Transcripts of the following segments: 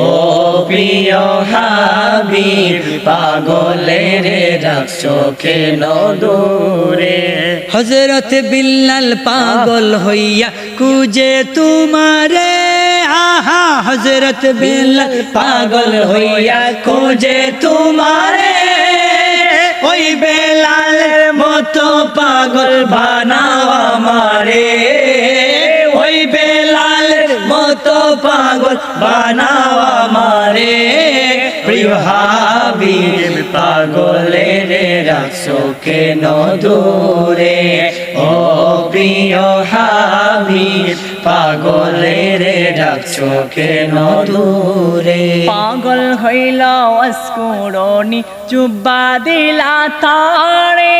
ও প্রিয় হাবিব, পাগলের রাখছো কেন হজরত বিল্লাল পাগল হইয়া কুজে তোমারে। আহা হজরত বিল্লাল পাগল হইয়া খোঁজে তোমারে। ওই বেলালের মতো পাগল বানাও আমারে। মতো পাগল বানাও আমারে। প্রিয় হাবিব, পাগলের রাখছো কেন দূরে ও প্রিয় হাবিব, পাগলের রাখছো কেন দূরে পাগল হইল অস্কুরনি চুব্বা দিলা তারে।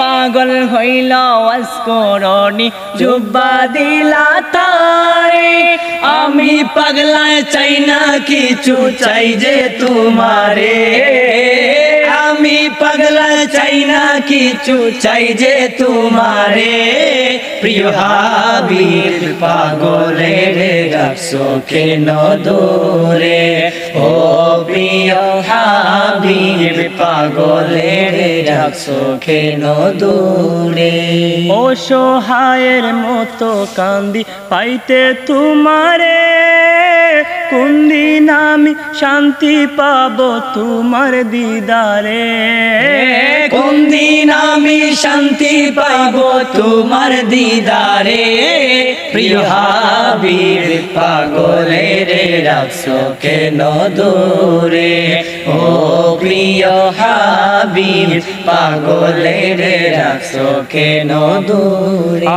পাগল হইল অস্কুরনি চুব্বা দিলা তারে। পাগলায় চাই না কিছু, চাই যে তোমারে। আমি পাগলায় চাই না কিছু, চাই যে তোমারে। প্রিয় হাবিব, পাগলের রাখছো কেন দূরে? ও প্রিয় হাবিব, পাগলের রাখছো কেন দূরে? ও সহায়ের মতো কান্দি পাইতে তোমারে। কোন দিন আমি শান্তি পাব তোমার দিদারে? কোন দিন আমি শান্তি পাব তোমার দিদারে? প্রিয় হাবিব, পাগলের রাখছো কেন দূরে ও প্রিয় হাবিব রে রাখছো কেন দূরে